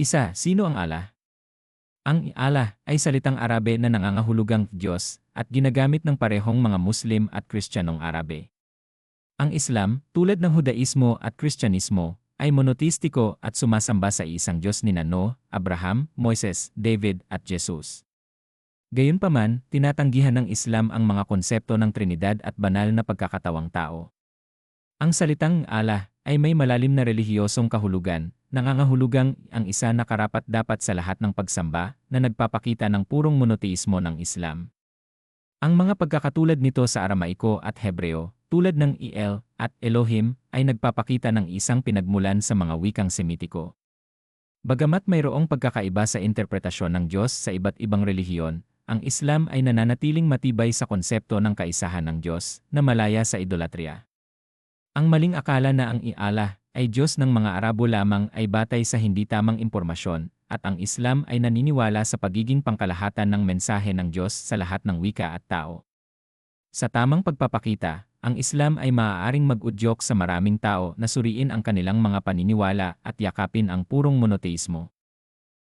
Isa, sino ang Allah? Ang Allah ay salitang Arabe na nangangahulugang Diyos at ginagamit ng parehong mga Muslim at Kristiyanong Arabe. Ang Islam, tulad ng Hudaismo at Kristyanismo, ay monotistiko at sumasamba sa isang Diyos ni Noe, Abraham, Moises, David at Jesus. Gayunpaman, tinatanggihan ng Islam ang mga konsepto ng Trinidad at banal na pagkakatawang tao. Ang salitang Allah ay may malalim na relihiyosong kahulugan, nangangahulugang ang isa na karapat dapat sa lahat ng pagsamba na nagpapakita ng purong monoteismo ng Islam. Ang mga pagkakatulad nito sa Aramaiko at Hebreo, tulad ng El at Elohim, ay nagpapakita ng isang pinagmulan sa mga wikang Semitiko. Bagamat mayroong pagkakaiba sa interpretasyon ng Diyos sa iba't ibang relihiyon, ang Islam ay nananatiling matibay sa konsepto ng kaisahan ng Diyos na malaya sa idolatria. Ang maling akala na ang iala ay Diyos ng mga Arabo lamang ay batay sa hindi tamang impormasyon, at ang Islam ay naniniwala sa pagiging pangkalahatan ng mensahe ng Diyos sa lahat ng wika at tao. Sa tamang pagpapakita, ang Islam ay maaaring mag-udyok sa maraming tao na suriin ang kanilang mga paniniwala at yakapin ang purong monoteismo.